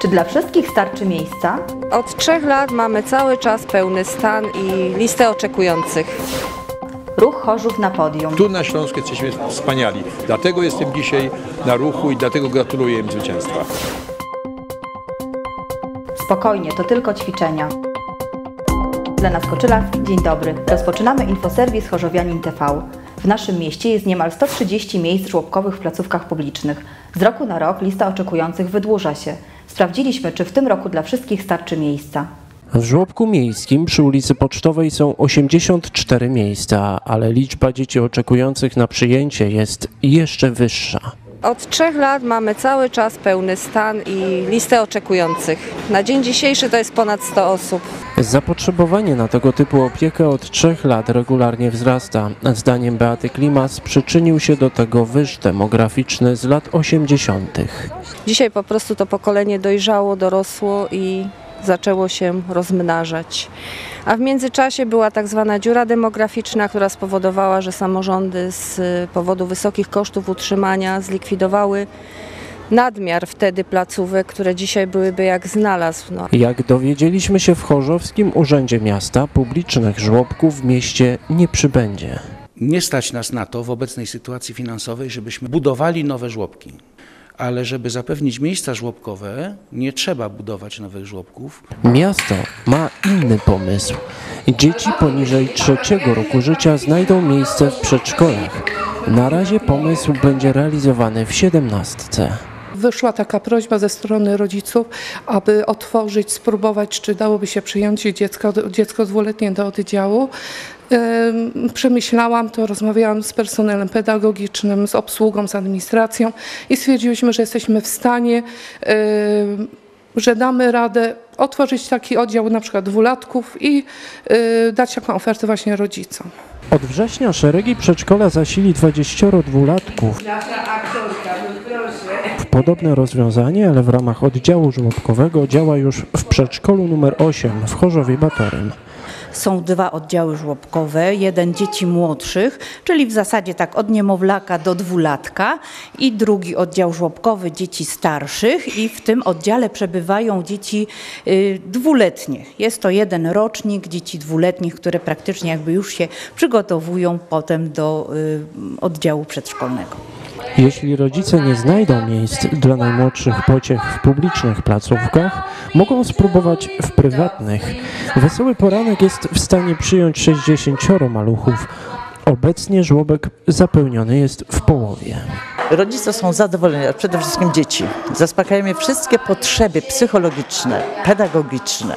Czy dla wszystkich starczy miejsca? Od trzech lat mamy cały czas pełny stan i listę oczekujących. Ruch Chorzów na podium. Tu na Śląsku jesteśmy wspaniali. Dlatego jestem dzisiaj na ruchu i dlatego gratuluję im zwycięstwa. Spokojnie, to tylko ćwiczenia. Lena Skoczyla, dzień dobry. Rozpoczynamy infoserwis Chorzowianin TV. W naszym mieście jest niemal 130 miejsc żłobkowych w placówkach publicznych. Z roku na rok lista oczekujących wydłuża się. Sprawdziliśmy, czy w tym roku dla wszystkich starczy miejsca. W żłobku miejskim przy ulicy Pocztowej są 84 miejsca, ale liczba dzieci oczekujących na przyjęcie jest jeszcze wyższa. Od trzech lat mamy cały czas pełny stan i listę oczekujących. Na dzień dzisiejszy to jest ponad 100 osób. Zapotrzebowanie na tego typu opiekę od trzech lat regularnie wzrasta. Zdaniem Beaty Klimas przyczynił się do tego wyż demograficzny z lat 80. Dzisiaj po prostu to pokolenie dojrzało, dorosło i zaczęło się rozmnażać. A w międzyczasie była tak zwana dziura demograficzna, która spowodowała, że samorządy z powodu wysokich kosztów utrzymania zlikwidowały nadmiar wtedy placówek, które dzisiaj byłyby jak znalazł. No. Jak dowiedzieliśmy się w Chorzowskim Urzędzie Miasta, publicznych żłobków w mieście nie przybędzie. Nie stać nas na to w obecnej sytuacji finansowej, żebyśmy budowali nowe żłobki. Ale żeby zapewnić miejsca żłobkowe, nie trzeba budować nowych żłobków. Miasto ma inny pomysł. Dzieci poniżej trzeciego roku życia znajdą miejsce w przedszkolach. Na razie pomysł będzie realizowany w siedemnastce. Wyszła taka prośba ze strony rodziców, aby otworzyć, spróbować, czy dałoby się przyjąć dziecko, dziecko dwuletnie do oddziału. Przemyślałam to, rozmawiałam z personelem pedagogicznym, z obsługą, z administracją i stwierdziłyśmy, że jesteśmy w stanie, że damy radę otworzyć taki oddział na przykład dwulatków i y, dać taką ofertę właśnie rodzicom. Od września szeregi przedszkola zasili 22-latków. W podobne rozwiązanie, ale w ramach oddziału żłobkowego działa już w przedszkolu numer 8 w Chorzowie Batorym. Są dwa oddziały żłobkowe, jeden dzieci młodszych, czyli w zasadzie tak od niemowlaka do dwulatka i drugi oddział żłobkowy dzieci starszych i w tym oddziale przebywają dzieci y, dwuletnie. Jest to jeden rocznik dzieci dwuletnich, które praktycznie jakby już się przygotowują potem do y, oddziału przedszkolnego. Jeśli rodzice nie znajdą miejsc dla najmłodszych pociech w publicznych placówkach, mogą spróbować w prywatnych. Wesoły Poranek jest w stanie przyjąć 60 maluchów. Obecnie żłobek zapełniony jest w połowie. Rodzice są zadowoleni, a przede wszystkim dzieci. Zaspokajamy wszystkie potrzeby psychologiczne, pedagogiczne,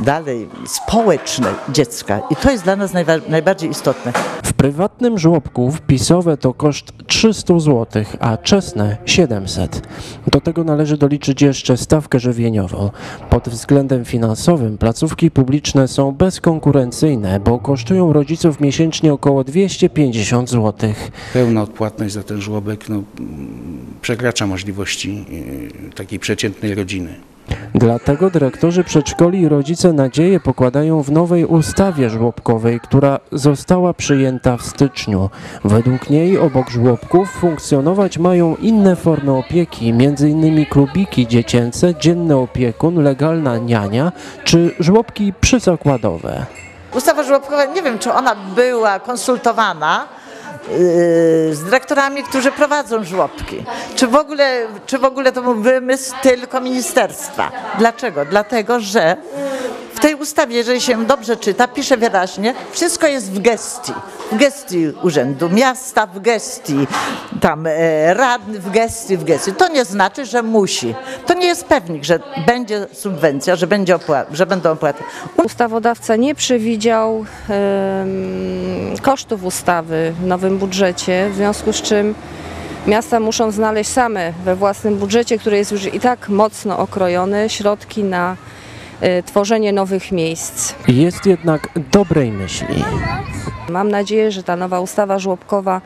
dalej społeczne dziecka. I to jest dla nas najwa- najbardziej istotne. W prywatnym żłobku wpisowe to koszt 300 zł, a czesne 700. Do tego należy doliczyć jeszcze stawkę żywieniową. Pod względem finansowym placówki publiczne są bezkonkurencyjne, bo kosztują rodziców miesięcznie około 250 zł. Pełna odpłatność za ten żłobek no, mm, przekracza możliwości y, takiej przeciętnej rodziny. Dlatego dyrektorzy przedszkoli i rodzice nadzieję pokładają w nowej ustawie żłobkowej, która została przyjęta w styczniu. Według niej obok żłobków funkcjonować mają inne formy opieki, m.in. klubiki dziecięce, dzienny opiekun, legalna niania czy żłobki przyzakładowe. Ustawa żłobkowa, nie wiem, czy ona była konsultowana z dyrektorami, którzy prowadzą żłobki. Czy w, ogóle, czy w ogóle to był wymysł tylko ministerstwa? Dlaczego? Dlatego, że tej ustawie, jeżeli się dobrze czyta, pisze wyraźnie, wszystko jest w gestii. W gestii Urzędu Miasta, w gestii tam e, w gestii, w gestii. To nie znaczy, że musi. To nie jest pewnik, że będzie subwencja, że, będzie opła- że będą opłaty. Ustawodawca nie przewidział em, kosztów ustawy w nowym budżecie, w związku z czym miasta muszą znaleźć same we własnym budżecie, który jest już i tak mocno okrojony, środki na tworzenie nowych miejsc. Jest jednak dobrej myśli. Mam nadzieję, że ta nowa ustawa żłobkowa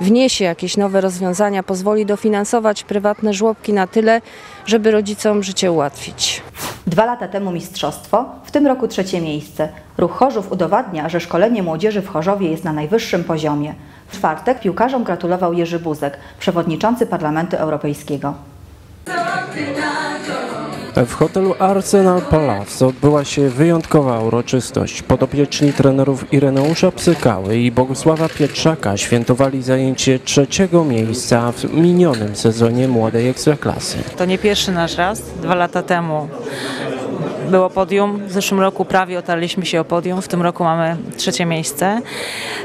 wniesie jakieś nowe rozwiązania, pozwoli dofinansować prywatne żłobki na tyle, żeby rodzicom życie ułatwić. Dwa lata temu mistrzostwo, w tym roku trzecie miejsce. Ruch Chorzów udowadnia, że szkolenie młodzieży w Chorzowie jest na najwyższym poziomie. W czwartek piłkarzom gratulował Jerzy Buzek, przewodniczący Parlamentu Europejskiego. W hotelu Arsenal Palace odbyła się wyjątkowa uroczystość. Podopieczni trenerów Ireneusza Psykały i Bogusława Pietrzaka świętowali zajęcie trzeciego miejsca w minionym sezonie młodej ekstraklasy. To nie pierwszy nasz raz. Dwa lata temu było podium. W zeszłym roku prawie otarliśmy się o podium. W tym roku mamy trzecie miejsce.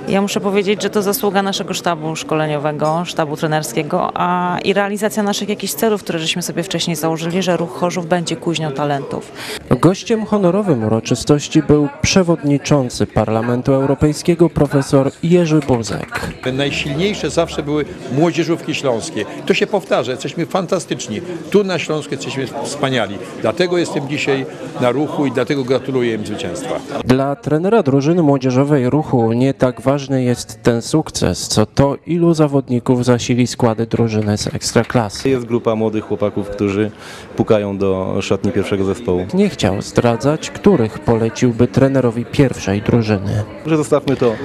Ja muszę powiedzieć, że to zasługa naszego sztabu szkoleniowego, sztabu trenerskiego, a i realizacja naszych jakichś celów, które żeśmy sobie wcześniej założyli, że ruch Chorzów będzie kuźnią talentów. Gościem honorowym uroczystości był przewodniczący Parlamentu Europejskiego profesor Jerzy Buzek. Najsilniejsze zawsze były młodzieżówki śląskie. To się powtarza, jesteśmy fantastyczni. Tu na Śląsku jesteśmy wspaniali. Dlatego jestem dzisiaj na ruchu i dlatego gratuluję im zwycięstwa. Dla trenera drużyny młodzieżowej ruchu nie tak ważny jest ten sukces, co to ilu zawodników zasili składy drużyny z ekstraklasy. Jest grupa młodych chłopaków, którzy pukają do szatni pierwszego zespołu. Nie chciał zdradzać, których poleciłby trenerowi pierwszej drużyny. Że zostawmy to y,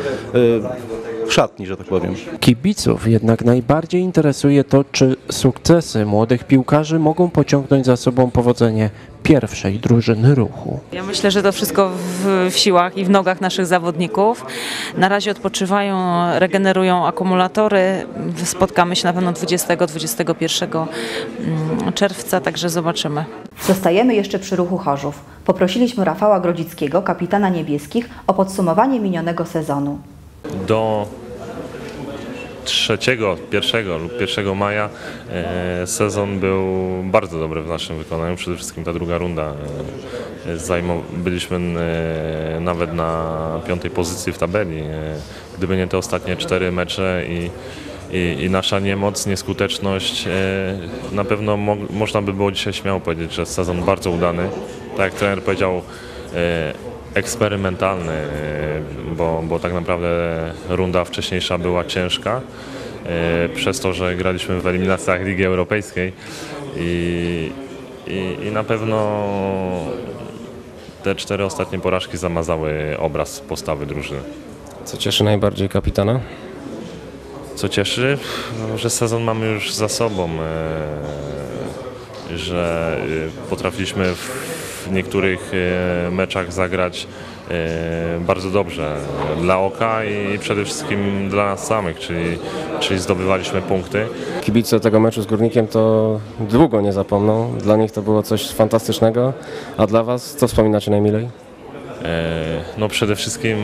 w szatni, że tak powiem. Kibiców jednak najbardziej interesuje to, czy sukcesy młodych piłkarzy mogą pociągnąć za sobą powodzenie pierwszej drużyny ruchu. Ja myślę, że to wszystko w, w siłach i w nogach naszych zawodników. Na razie odpoczywają, regenerują akumulatory. Spotkamy się na pewno 20-21 mm, czerwca, także zobaczymy. Zostajemy jeszcze przy ruchu Chorzów. Poprosiliśmy Rafała Grodzickiego, kapitana niebieskich, o podsumowanie minionego sezonu. Do trzeciego, pierwszego lub 1 maja e, sezon był bardzo dobry w naszym wykonaniu. Przede wszystkim ta druga runda. E, byliśmy e, nawet na piątej pozycji w tabeli. Gdyby nie te ostatnie cztery mecze i, i, i nasza niemoc, nieskuteczność, na pewno mo- można by było dzisiaj śmiało powiedzieć, że sezon bardzo udany. Tak jak trener powiedział, eksperymentalny, e, bo, bo tak naprawdę runda wcześniejsza była ciężka. e, Przez to, że graliśmy w eliminacjach Ligi Europejskiej i, i, i na pewno te cztery ostatnie porażki zamazały obraz postawy drużyny. Co cieszy najbardziej kapitana? Co cieszy, że sezon mamy już za sobą, e, że potrafiliśmy w niektórych e, meczach zagrać e, bardzo dobrze dla oka i przede wszystkim dla nas samych, czyli, czyli zdobywaliśmy punkty. Kibice tego meczu z Górnikiem to długo nie zapomną. Dla nich to było coś fantastycznego. A dla Was co wspominacie najmilej? E, No przede wszystkim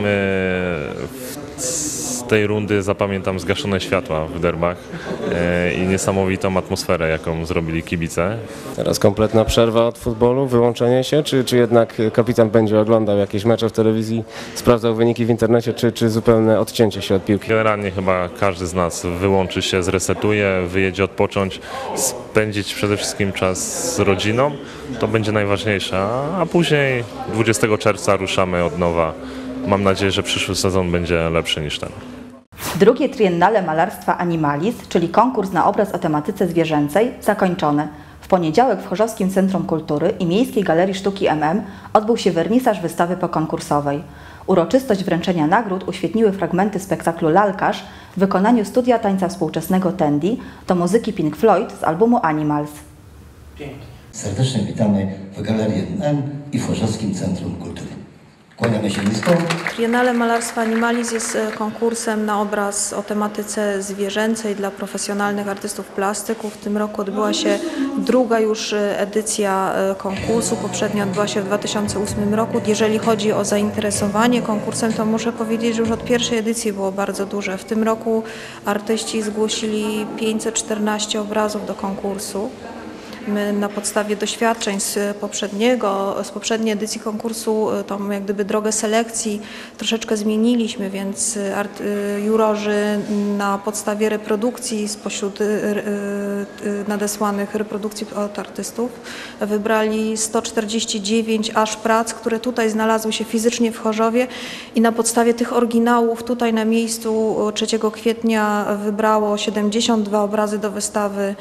w- tej rundy zapamiętam zgaszone światła w derbach e, i niesamowitą atmosferę, jaką zrobili kibice. Teraz kompletna przerwa od futbolu, wyłączenie się, czy, czy jednak kapitan będzie oglądał jakieś mecze w telewizji, sprawdzał wyniki w internecie, czy, czy zupełne odcięcie się od piłki? Generalnie chyba każdy z nas wyłączy się, zresetuje, wyjedzie odpocząć, spędzić przede wszystkim czas z rodziną. To będzie najważniejsze, a- a później 20 czerwca ruszamy od nowa. Mam nadzieję, że przyszły sezon będzie lepszy niż ten. Drugie triennale malarstwa Animalis, czyli konkurs na obraz o tematyce zwierzęcej, zakończone. W poniedziałek w Chorzowskim Centrum Kultury i Miejskiej Galerii Sztuki MM odbył się wernisaż wystawy pokonkursowej. Uroczystość wręczenia nagród uświetniły fragmenty spektaklu Lalkarz w wykonaniu studia tańca współczesnego Tandy do muzyki Pink Floyd z albumu Animals. Serdecznie witamy w Galerii NN i w Chorzowskim Centrum Kultury. Kłaniamy się nisko. Triennale Malarstwa Animalis jest e, konkursem na obraz o tematyce zwierzęcej dla profesjonalnych artystów plastyków. W tym roku odbyła się druga już e, edycja e, konkursu. Poprzednia odbyła się w 2008 roku. Jeżeli chodzi o zainteresowanie konkursem, to muszę powiedzieć, że już od pierwszej edycji było bardzo duże. W tym roku artyści zgłosili 514 obrazów do konkursu. My na podstawie doświadczeń z poprzedniego, z poprzedniej edycji konkursu y, tą jak gdyby drogę selekcji troszeczkę zmieniliśmy, więc y, art, y, jurorzy na podstawie reprodukcji spośród nadesłanych reprodukcji od artystów wybrali 149 aż prac, które tutaj znalazły się fizycznie w Chorzowie i na podstawie tych oryginałów tutaj na miejscu y, 3 kwietnia wybrało 72 obrazy do wystawy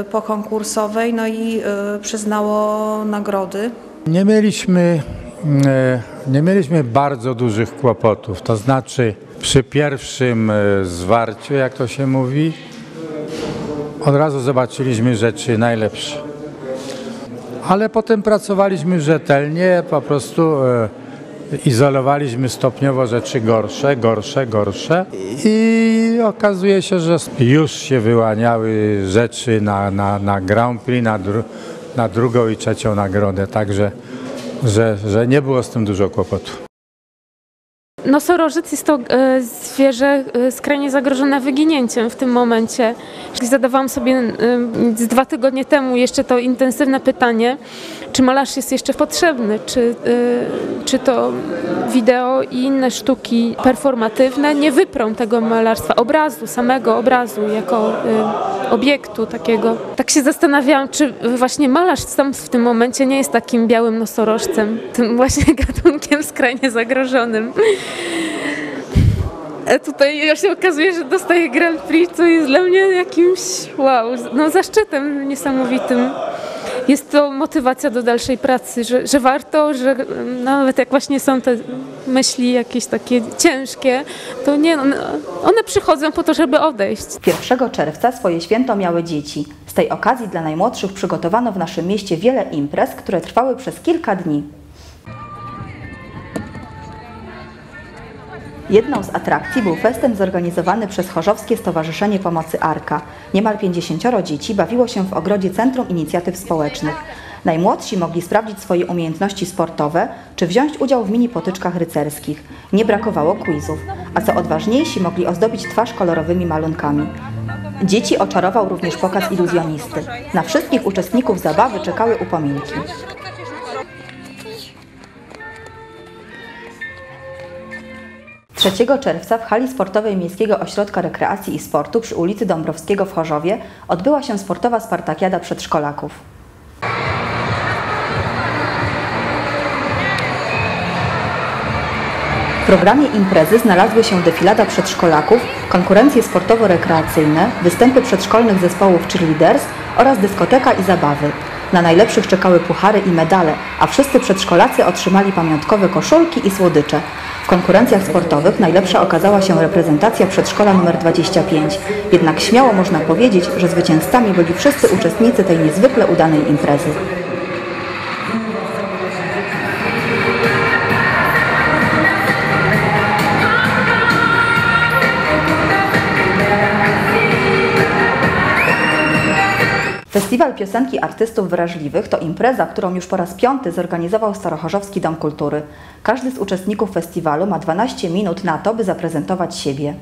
y, no i y, przyznało nagrody. Nie mieliśmy, e, nie mieliśmy bardzo dużych kłopotów, to znaczy przy pierwszym e, zwarciu, jak to się mówi, od razu zobaczyliśmy rzeczy najlepsze. ale potem pracowaliśmy rzetelnie, po prostu e, izolowaliśmy stopniowo rzeczy gorsze, gorsze, gorsze i okazuje się, że już się wyłaniały rzeczy na, na, na Grand Prix, na, dru, na drugą i trzecią nagrodę, także że, że nie było z tym dużo kłopotu. Nosorożec jest to e, zwierzę e, skrajnie zagrożone wyginięciem w tym momencie. Zadawałam sobie e, z dwa tygodnie temu jeszcze to intensywne pytanie, czy malarz jest jeszcze potrzebny, czy, czy to wideo i inne sztuki performatywne nie wyprą tego malarstwa, obrazu, samego obrazu jako obiektu takiego. Tak się zastanawiałam, czy właśnie malarz sam w tym momencie nie jest takim białym nosorożcem, tym właśnie gatunkiem skrajnie zagrożonym. A tutaj ja się okazuje, że dostaję Grand Prix, co jest dla mnie jakimś wow, no zaszczytem niesamowitym. Jest to motywacja do dalszej pracy, że, że warto, że nawet jak właśnie są te myśli jakieś takie ciężkie, to nie, no, one przychodzą po to, żeby odejść. 1 czerwca swoje święto miały dzieci. Z tej okazji dla najmłodszych przygotowano w naszym mieście wiele imprez, które trwały przez kilka dni. Jedną z atrakcji był festyn zorganizowany przez Chorzowskie Stowarzyszenie Pomocy Arka. Niemal 50 dzieci bawiło się w ogrodzie Centrum Inicjatyw Społecznych. Najmłodsi mogli sprawdzić swoje umiejętności sportowe czy wziąć udział w mini potyczkach rycerskich. Nie brakowało quizów, a co odważniejsi mogli ozdobić twarz kolorowymi malunkami. Dzieci oczarował również pokaz iluzjonisty. Na wszystkich uczestników zabawy czekały upominki. 3 czerwca w hali sportowej Miejskiego Ośrodka Rekreacji i Sportu przy ulicy Dąbrowskiego w Chorzowie odbyła się sportowa spartakiada przedszkolaków. W programie imprezy znalazły się defilada przedszkolaków, konkurencje sportowo-rekreacyjne, występy przedszkolnych zespołów cheerleaders oraz dyskoteka i zabawy. Na najlepszych czekały puchary i medale, a wszyscy przedszkolacy otrzymali pamiątkowe koszulki i słodycze. Konkurencjach sportowych najlepsza okazała się reprezentacja przedszkola nr 25. Jednak śmiało można powiedzieć, że zwycięzcami byli wszyscy uczestnicy tej niezwykle udanej imprezy. Festiwal Piosenki Artystów Wrażliwych to impreza, którą już po raz piąty zorganizował Starochorzowski Dom Kultury. Każdy z uczestników festiwalu ma 12 minut na to, by zaprezentować siebie.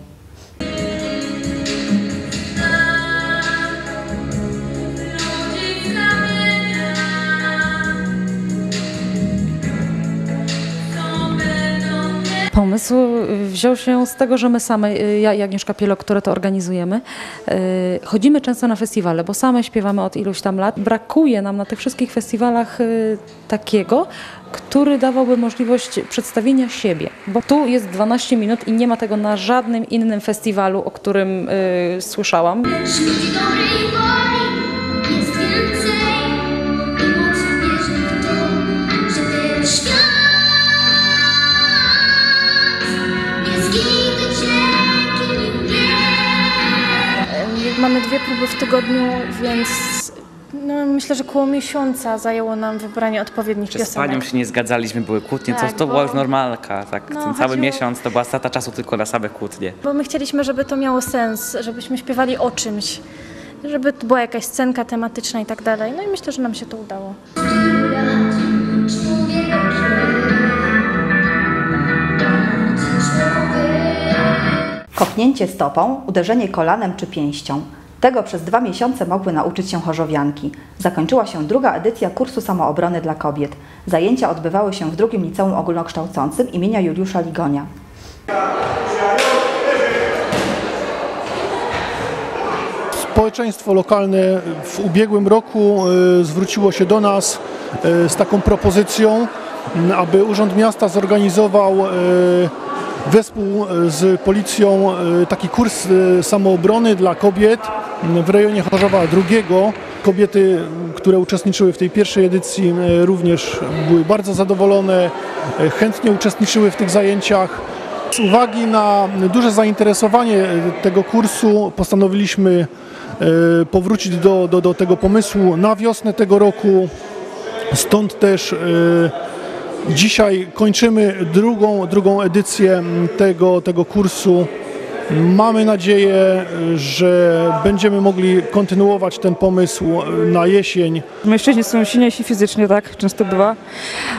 Pomysł y, wziął się z tego, że my same, y, ja i Agnieszka Pielok, które to organizujemy, y, chodzimy często na festiwale, bo same śpiewamy od iluś tam lat. Brakuje nam na tych wszystkich festiwalach takiego, który dawałby możliwość przedstawienia siebie, bo tu jest 12 minut i nie ma tego na żadnym innym festiwalu, o którym słyszałam. Dwie próby w tygodniu, więc no, myślę, że koło miesiąca zajęło nam wybranie odpowiednich Czy z piosenek. panią się nie zgadzaliśmy, były kłótnie, Tak, to, to bo- była już normalka, tak, No, ten cały chodziło- miesiąc to była strata czasu tylko na same kłótnie. Bo my chcieliśmy, żeby to miało sens, żebyśmy śpiewali o czymś, żeby to była jakaś scenka tematyczna i tak dalej. No i myślę, że nam się to udało. Kopnięcie stopą, uderzenie kolanem czy pięścią. Tego przez dwa miesiące mogły nauczyć się chorzowianki. Zakończyła się druga edycja kursu samoobrony dla kobiet. Zajęcia odbywały się w drugim liceum ogólnokształcącym imienia Juliusza Ligonia. Społeczeństwo lokalne w ubiegłym roku e, zwróciło się do nas e, z taką propozycją, m, aby Urząd Miasta zorganizował wespół z policją taki kurs samoobrony dla kobiet w rejonie Chorzowa II. Kobiety, które uczestniczyły w tej pierwszej edycji e, również były bardzo zadowolone, e, chętnie uczestniczyły w tych zajęciach. Z uwagi na duże zainteresowanie e, tego kursu postanowiliśmy powrócić do, do, do tego pomysłu na wiosnę tego roku. Stąd też dzisiaj kończymy drugą, drugą edycję tego, tego kursu. Mamy nadzieję, że będziemy mogli kontynuować ten pomysł na jesień. Mężczyźni są silniejsi fizycznie, tak często bywa,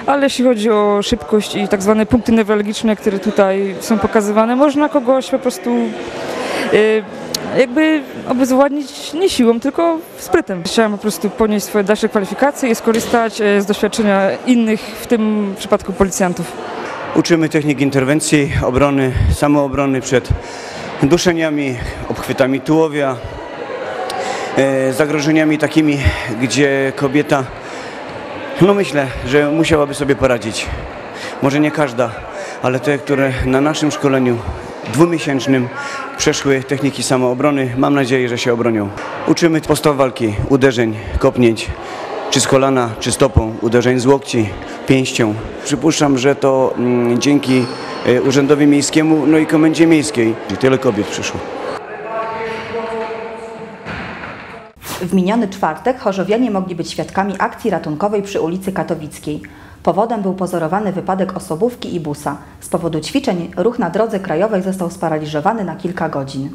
ale jeśli chodzi o szybkość i tak zwane punkty newralgiczne, które tutaj są pokazywane, można kogoś po prostu y, jakby obezwładnić nie siłą, tylko sprytem. Chciałam po prostu ponieść swoje dalsze kwalifikacje i skorzystać y, z doświadczenia innych, w tym przypadku policjantów. Uczymy technik interwencji, obrony, samoobrony przed duszeniami, obchwytami tułowia, e, zagrożeniami takimi, gdzie kobieta, no myślę, że musiałaby sobie poradzić. Może nie każda, ale te, które na naszym szkoleniu dwumiesięcznym przeszły techniki samoobrony, mam nadzieję, że się obronią. Uczymy postaw walki, uderzeń, kopnięć, czy z kolana, czy stopą, uderzeń z łokci, pięścią. Przypuszczam, że to mm, dzięki e, Urzędowi Miejskiemu, no i Komendzie Miejskiej, tyle kobiet przyszło. W miniony czwartek chorzowianie mogli być świadkami akcji ratunkowej przy ulicy Katowickiej. Powodem był pozorowany wypadek osobówki i busa. Z powodu ćwiczeń ruch na drodze krajowej został sparaliżowany na kilka godzin.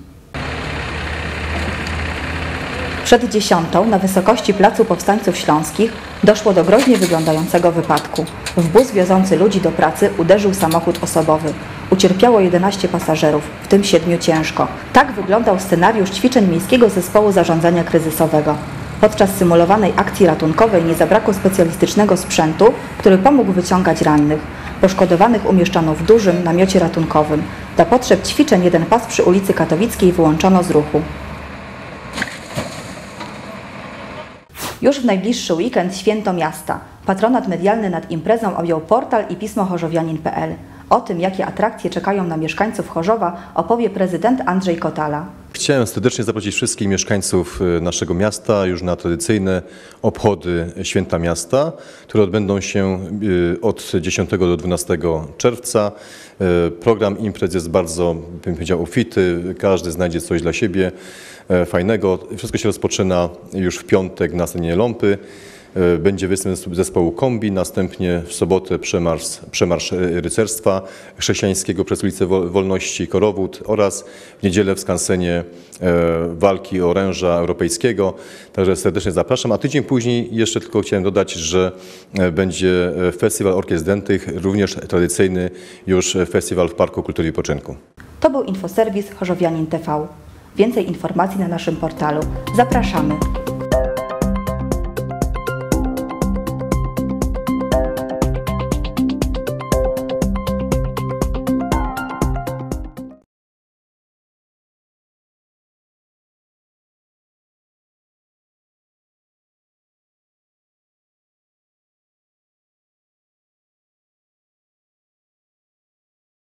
Przed dziesiątą na wysokości Placu Powstańców Śląskich doszło do groźnie wyglądającego wypadku. W bus wiozący ludzi do pracy uderzył samochód osobowy. Ucierpiało 11 pasażerów, w tym 7 ciężko. Tak wyglądał scenariusz ćwiczeń Miejskiego Zespołu Zarządzania Kryzysowego. Podczas symulowanej akcji ratunkowej nie zabrakło specjalistycznego sprzętu, który pomógł wyciągać rannych. Poszkodowanych umieszczono w dużym namiocie ratunkowym. Dla potrzeb ćwiczeń jeden pas przy ulicy Katowickiej wyłączono z ruchu. Już w najbliższy weekend Święto Miasta. Patronat medialny nad imprezą objął portal i pismo chorzowianin.pl. O tym, jakie atrakcje czekają na mieszkańców Chorzowa, opowie prezydent Andrzej Kotala. Chciałem serdecznie zaprosić wszystkich mieszkańców y, naszego miasta już na tradycyjne obchody Święta Miasta, które odbędą się y, od 10 do 12 czerwca. Y, Program imprez jest bardzo, bym powiedział, ufity, każdy znajdzie coś dla siebie fajnego. Wszystko się rozpoczyna już w piątek na scenie Ląpy. E, Będzie występ zespołu Kombi, następnie w sobotę przemarsz, przemarsz e, rycerstwa chrześcijańskiego przez ulicę Wol- Wolności Korowód oraz w niedzielę w skansenie e, walki oręża europejskiego. Także serdecznie zapraszam. A tydzień później jeszcze tylko chciałem dodać, że e, będzie e, festiwal orkiestr dętych, również tradycyjny już festiwal w Parku Kultury i Poczynku. To był infoserwis Chorzowianin TV. Więcej informacji na naszym portalu. Zapraszamy.